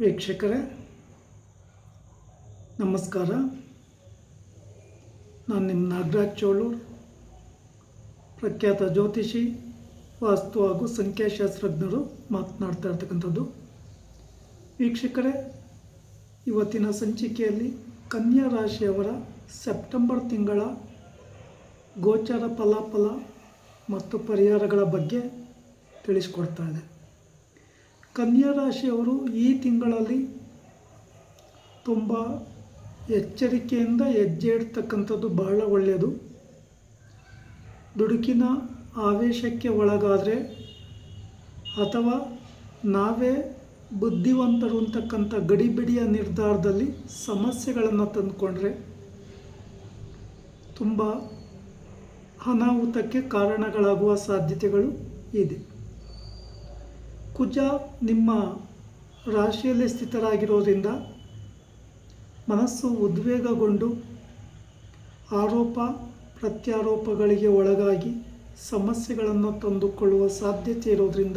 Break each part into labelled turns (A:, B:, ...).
A: ವೀಕ್ಷಕರೇ, ನಮಸ್ಕಾರ. ನಾನು ನಿಮ್ಮ ನಾಗರಾಜ್ ಚೋಳೂರು, ಪ್ರಖ್ಯಾತ ಜ್ಯೋತಿಷಿ, ವಾಸ್ತು ಹಾಗೂ ಸಂಖ್ಯಾಶಾಸ್ತ್ರಜ್ಞರು ಮಾತನಾಡ್ತಾ ಇರ್ತಕ್ಕಂಥದ್ದು. ವೀಕ್ಷಕರೇ, ಇವತ್ತಿನ ಸಂಚಿಕೆಯಲ್ಲಿ ಕನ್ಯಾ ರಾಶಿಯವರ ಸೆಪ್ಟೆಂಬರ್ ತಿಂಗಳ ಗೋಚರ ಫಲಾಫಲ ಮತ್ತು ಪರಿಹಾರಗಳ ಬಗ್ಗೆ ತಿಳಿಸ್ಕೊಡ್ತಾ ಇದೆ ಕನ್ಯಾ ರಾಶಿಯವರು ಈ ತಿಂಗಳಲ್ಲಿ ತುಂಬ ಎಚ್ಚರಿಕೆಯಿಂದ ಹೆಜ್ಜೆ ಇಡ್ತಕ್ಕಂಥದ್ದು ಬಹಳ ಒಳ್ಳೆಯದು. ದುಡುಕಿನ ಆವೇಶಕ್ಕೆ ಒಳಗಾದರೆ ಅಥವಾ ನಾವೇ ಬುದ್ಧಿವಂತರು ಅಂತಕ್ಕಂಥ ಗಡಿಬಿಡಿಯ ನಿರ್ಧಾರದಲ್ಲಿ ಸಮಸ್ಯೆಗಳನ್ನು ತಂದುಕೊಂಡ್ರೆ ತುಂಬ ಅನಾಹುತಕ್ಕೆ ಕಾರಣಗಳಾಗುವ ಸಾಧ್ಯತೆಗಳು ಇದೆ. ಕುಜ ನಿಮ್ಮ ರಾಶಿಯಲ್ಲಿ ಸ್ಥಿತರಾಗಿರೋದ್ರಿಂದ ಮನಸ್ಸು ಉದ್ವೇಗಗೊಂಡು ಆರೋಪ, ಪ್ರತ್ಯಾರೋಪಗಳಿಗೆ ಒಳಗಾಗಿ ಸಮಸ್ಯೆಗಳನ್ನು ತಂದುಕೊಳ್ಳುವ ಸಾಧ್ಯತೆ ಇರೋದ್ರಿಂದ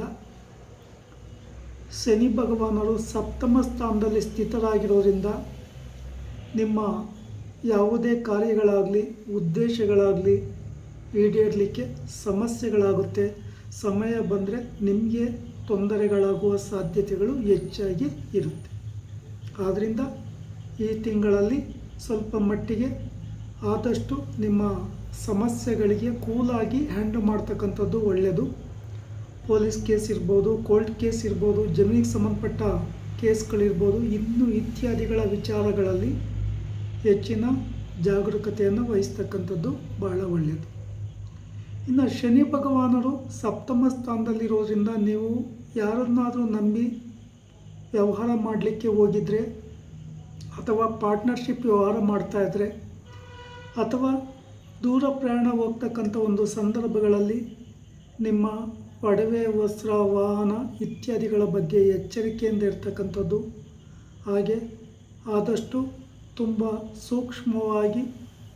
A: ಶನಿ ಭಗವಾನರು ಸಪ್ತಮ ಸ್ಥಾನದಲ್ಲಿ ಸ್ಥಿತರಾಗಿರೋದ್ರಿಂದ ನಿಮ್ಮ ಯಾವುದೇ ಕಾರ್ಯಗಳಾಗಲಿ, ಉದ್ದೇಶಗಳಾಗಲಿ ಈಡೇರಲಿಕ್ಕೆ ಸಮಸ್ಯೆಗಳಾಗುತ್ತೆ. ಸಮಯ ಬಂದರೆ ನಿಮಗೆ ತೊಂದರೆಗಳಾಗುವ ಸಾಧ್ಯತೆಗಳು ಹೆಚ್ಚಾಗಿ ಇರುತ್ತೆ. ಆದ್ದರಿಂದ ಈ ತಿಂಗಳಲ್ಲಿ ಸ್ವಲ್ಪ ಮಟ್ಟಿಗೆ ಆದಷ್ಟು ನಿಮ್ಮ ಸಮಸ್ಯೆಗಳಿಗೆ ಕೂಲಾಗಿ ಹ್ಯಾಂಡಲ್ ಮಾಡ್ತಕ್ಕಂಥದ್ದು ಒಳ್ಳೆಯದು ಪೊಲೀಸ್ ಕೇಸ್ ಇರ್ಬೋದು, ಕೋರ್ಟ್ ಕೇಸ್ ಇರ್ಬೋದು, ಜಮೀನಿಗೆ ಸಂಬಂಧಪಟ್ಟ ಕೇಸ್ಗಳಿರ್ಬೋದು, ಇನ್ನೂ ಇತ್ಯಾದಿಗಳ ವಿಚಾರಗಳಲ್ಲಿ ಹೆಚ್ಚಿನ ಜಾಗರೂಕತೆಯನ್ನು ವಹಿಸ್ತಕ್ಕಂಥದ್ದು ಬಹಳ ಒಳ್ಳೆಯದು ಇನ್ನು ಶನಿ ಭಗವಾನರು ಸಪ್ತಮ ಸ್ಥಾನದಲ್ಲಿರೋದ್ರಿಂದ ನೀವು ಯಾರನ್ನಾದರೂ ನಂಬಿ ವ್ಯವಹಾರ ಮಾಡಲಿಕ್ಕೆ ಹೋಗಿದ್ರೆ ಅಥವಾ ಪಾರ್ಟ್ನರ್ಶಿಪ್ ವ್ಯವಹಾರ ಮಾಡ್ತಾಯಿದ್ರೆ ಅಥವಾ ದೂರ ಪ್ರಯಾಣ ಹೋಗ್ತಕ್ಕಂಥ ಒಂದು ಸಂದರ್ಭಗಳಲ್ಲಿ ನಿಮ್ಮ ಒಡವೆ, ವಸ್ತ್ರ, ವಾಹನ ಇತ್ಯಾದಿಗಳ ಬಗ್ಗೆ ಎಚ್ಚರಿಕೆಯಿಂದ ಇರ್ತಕ್ಕಂಥದ್ದು. ಹಾಗೆ ಆದಷ್ಟು ತುಂಬ ಸೂಕ್ಷ್ಮವಾಗಿ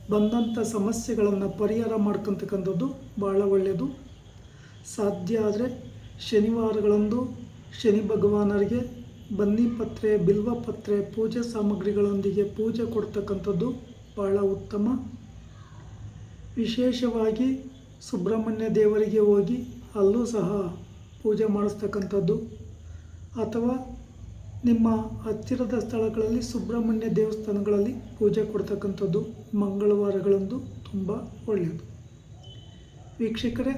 A: ಬಂದಂಥ ಸಮಸ್ಯೆಗಳನ್ನು ಪರಿಹಾರ ಮಾಡ್ಕೊತಕ್ಕಂಥದ್ದು ಭಾಳ ಒಳ್ಳೆಯದು ಸಾಧ್ಯ ಆದರೆ ಶನಿವಾರಗಳಂದು ಶನಿ ಭಗವಾನರಿಗೆ ಬನ್ನಿ ಪತ್ರೆ, ಬಿಲ್ವ ಪತ್ರೆ, ಪೂಜೆ ಸಾಮಗ್ರಿಗಳೊಂದಿಗೆ ಪೂಜೆ ಕೊಡ್ತಕ್ಕಂಥದ್ದು ಭಾಳ ಉತ್ತಮ. ವಿಶೇಷವಾಗಿ ಸುಬ್ರಹ್ಮಣ್ಯ ದೇವರಿಗೆ ಹೋಗಿ ಅಲ್ಲೂ ಸಹ ಪೂಜೆ ಮಾಡಿಸ್ತಕ್ಕಂಥದ್ದು ಅಥವಾ ನಿಮ್ಮ ಹತ್ತಿರದ ಸ್ಥಳಗಳಲ್ಲಿ ಸುಬ್ರಹ್ಮಣ್ಯ ದೇವಸ್ಥಾನಗಳಲ್ಲಿ ಪೂಜೆ ಕೊಡ್ತಕ್ಕಂಥದ್ದು ಮಂಗಳವಾರಗಳಂದು ತುಂಬ ಒಳ್ಳೆಯದು. ವೀಕ್ಷಕರೇ,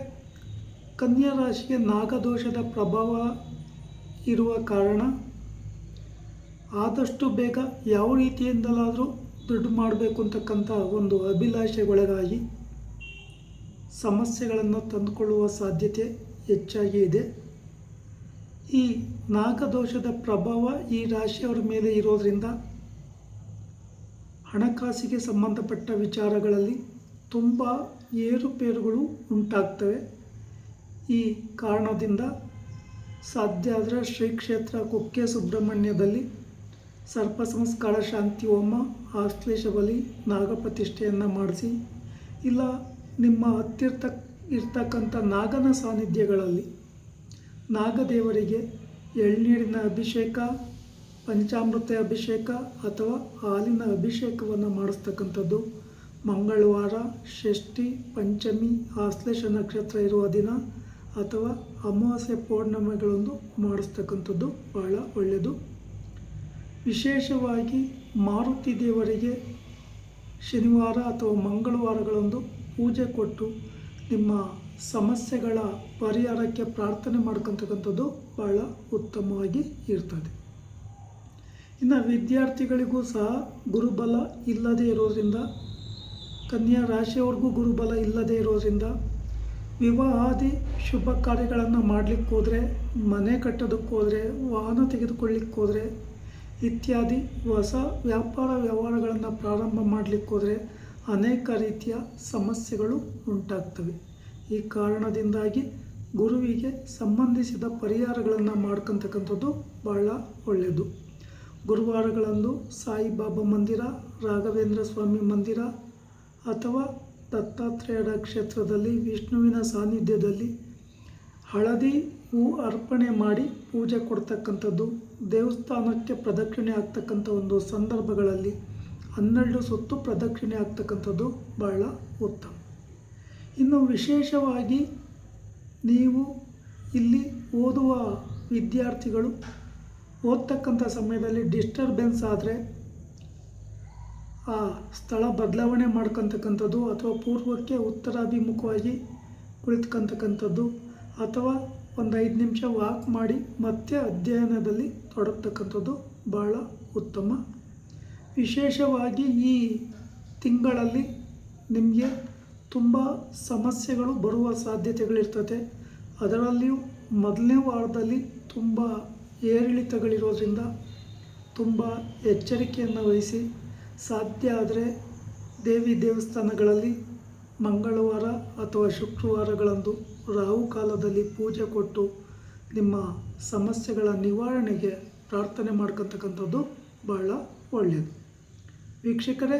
A: ಕನ್ಯಾ ರಾಶಿಗೆ ನಾಗದೋಷದ ಪ್ರಭಾವ ಇರುವ ಕಾರಣ ಆದಷ್ಟು ಬೇಗ ಯಾವ ರೀತಿಯಿಂದಲಾದರೂ ದುಡ್ಡು ಮಾಡಬೇಕು ಅಂತಕ್ಕಂಥ ಒಂದು ಅಭಿಲಾಷೆಗೊಳಗಾಗಿ ಸಮಸ್ಯೆಗಳನ್ನು ತಂದುಕೊಳ್ಳುವ ಸಾಧ್ಯತೆ ಹೆಚ್ಚಾಗಿ ಇದೆ. ಈ ನಾಗದೋಷದ ಪ್ರಭಾವ ಈ ರಾಶಿಯವರ ಮೇಲೆ ಇರೋದರಿಂದ ಹಣಕಾಸಿಗೆ ಸಂಬಂಧಪಟ್ಟ ವಿಚಾರಗಳಲ್ಲಿ ತುಂಬ ಏರುಪೇರುಗಳು ಉಂಟಾಗ್ತವೆ. ಈ ಕಾರಣದಿಂದ ಸಾಧ್ಯ ಆದರೆ ಶ್ರೀ ಕ್ಷೇತ್ರ ಕುಕ್ಕೆ ಸುಬ್ರಹ್ಮಣ್ಯದಲ್ಲಿ ಸರ್ಪ ಸಂಸ್ಕಾರ ಶಾಂತಿ ಹೋಮ, ಆಶ್ಲೇಷ ಬಲಿ ನಾಗಪ್ರತಿಷ್ಠೆಯನ್ನು ಮಾಡಿಸಿ, ಇಲ್ಲ ನಿಮ್ಮ ಹತ್ತಿರ್ತ, ಇರ್ತಕ್ಕಂಥ ನಾಗನ ಸಾನ್ನಿಧ್ಯಗಳಲ್ಲಿ ನಾಗದೇವರಿಗೆ ಎಳ್ನೀರಿನ ಅಭಿಷೇಕ, ಪಂಚಾಮೃತ ಅಭಿಷೇಕ ಅಥವಾ ಹಾಲಿನ ಅಭಿಷೇಕವನ್ನು ಮಾಡಿಸ್ತಕ್ಕಂಥದ್ದು. ಮಂಗಳವಾರ, ಷಷ್ಠಿ, ಪಂಚಮಿ, ಆಶ್ಲೇಷ ನಕ್ಷತ್ರ ಇರುವ ದಿನ ಅಥವಾ ಅಮಾವಾಸ್ಯೆ ಪೌರ್ಣಿಮೆಗಳನ್ನು ಮಾಡಿಸ್ತಕ್ಕಂಥದ್ದು ಬಹಳ ಒಳ್ಳೆಯದು. ವಿಶೇಷವಾಗಿ ಮಾರುತಿ ದೇವರಿಗೆ ಶನಿವಾರ ಅಥವಾ ಮಂಗಳವಾರಗಳಂದು ಪೂಜೆ ಕೊಟ್ಟು ನಿಮ್ಮ ಸಮಸ್ಯೆಗಳ ಪರಿಹಾರಕ್ಕೆ ಪ್ರಾರ್ಥನೆ ಮಾಡ್ಕೊತಕ್ಕಂಥದ್ದು ಭಾಳ ಉತ್ತಮವಾಗಿ ಇರ್ತದೆ. ಇನ್ನು ವಿದ್ಯಾರ್ಥಿಗಳಿಗೂ ಸಹ ಗುರುಬಲ ಇಲ್ಲದೇ ಇರೋದರಿಂದ, ಕನ್ಯಾ ರಾಶಿಯವ್ರಿಗೂ ಗುರುಬಲ ಇಲ್ಲದೇ ಇರೋದರಿಂದ ವಿವಾಹಾದಿ ಶುಭ ಕಾರ್ಯಗಳನ್ನು ಮಾಡಲಿಕ್ಕೆ ಹೋದರೆ, ಮನೆ ಕಟ್ಟೋದಕ್ಕೆ ಹೋದರೆ, ವಾಹನ ತೆಗೆದುಕೊಳ್ಳಿಕ್ಕೆ ಹೋದರೆ ಇತ್ಯಾದಿ ಹೊಸ ವ್ಯಾಪಾರ ವ್ಯವಹಾರಗಳನ್ನು ಪ್ರಾರಂಭ ಮಾಡಲಿಕ್ಕೆ ಹೋದರೆ ಅನೇಕ ರೀತಿಯ ಸಮಸ್ಯೆಗಳು ಉಂಟಾಗ್ತವೆ. ಈ ಕಾರಣದಿಂದಾಗಿ ಗುರುವಿಗೆ ಸಂಬಂಧಿಸಿದ ಪರಿಹಾರಗಳನ್ನು ಮಾಡ್ಕೊತಕ್ಕಂಥದ್ದು ಬಹಳ ಒಳ್ಳೆಯದು ಗುರುವಾರಗಳಂದು ಸಾಯಿಬಾಬಾ ಮಂದಿರ, ರಾಘವೇಂದ್ರ ಸ್ವಾಮಿ ಮಂದಿರ ಅಥವಾ ದತ್ತಾತ್ರೇಯರ ಕ್ಷೇತ್ರದಲ್ಲಿ, ವಿಷ್ಣುವಿನ ಸಾನ್ನಿಧ್ಯದಲ್ಲಿ ಹಳದಿ ಹೂ ಅರ್ಪಣೆ ಮಾಡಿ ಪೂಜೆ ಕೊಡ್ತಕ್ಕಂಥದ್ದು, ದೇವಸ್ಥಾನಕ್ಕೆ ಪ್ರದಕ್ಷಿಣೆ ಆಗ್ತಕ್ಕಂಥ ಒಂದು ಸಂದರ್ಭಗಳಲ್ಲಿ ಹನ್ನೆರಡು ಸುತ್ತು ಪ್ರದಕ್ಷಿಣೆ ಆಗ್ತಕ್ಕಂಥದ್ದು ಬಹಳ ಉತ್ತಮ. ಇನ್ನು ವಿಶೇಷವಾಗಿ ನೀವು ಇಲ್ಲಿ ಓದುವ ವಿದ್ಯಾರ್ಥಿಗಳು ಓದ್ತಕ್ಕಂಥ ಸಮಯದಲ್ಲಿ ಡಿಸ್ಟರ್ಬೆನ್ಸ್ ಆದರೆ ಆ ಸ್ಥಳ ಬದಲಾವಣೆ ಮಾಡ್ಕೊತಕ್ಕಂಥದ್ದು ಅಥವಾ ಪೂರ್ವಕ್ಕೆ ಉತ್ತರಾಭಿಮುಖವಾಗಿ ಕುಳಿತುಕೊಂತಕ್ಕಂಥದ್ದು ಅಥವಾ ಒಂದು ಐದು ನಿಮಿಷ ವಾಕ್ ಮಾಡಿ ಮತ್ತೆ ಅಧ್ಯಯನದಲ್ಲಿ ತೊಡಗ್ತಕ್ಕಂಥದ್ದು ಬಹಳ ಉತ್ತಮ. ವಿಶೇಷವಾಗಿ ಈ ತಿಂಗಳಲ್ಲಿ ನಿಮಗೆ ತುಂಬ ಸಮಸ್ಯೆಗಳು ಬರುವ ಸಾಧ್ಯತೆಗಳಿರ್ತದೆ. ಅದರಲ್ಲಿಯೂ ಮೊದಲನೇ ವಾರದಲ್ಲಿ ತುಂಬ ಏರಿಳಿತಗಳಿರೋದ್ರಿಂದ ತುಂಬ ಎಚ್ಚರಿಕೆಯನ್ನು ವಹಿಸಿ, ಸಾಧ್ಯ ಆದರೆ ದೇವಿ ದೇವಸ್ಥಾನಗಳಲ್ಲಿ ಮಂಗಳವಾರ ಅಥವಾ ಶುಕ್ರವಾರಗಳಂದು ರಾಹು ಕಾಲದಲ್ಲಿ ಪೂಜೆ ಕೊಟ್ಟು ನಿಮ್ಮ ಸಮಸ್ಯೆಗಳ ನಿವಾರಣೆಗೆ ಪ್ರಾರ್ಥನೆ ಮಾಡ್ಕೊತಕ್ಕಂಥದ್ದು ಬಹಳ ಒಳ್ಳೆಯದು. ವೀಕ್ಷಕರೇ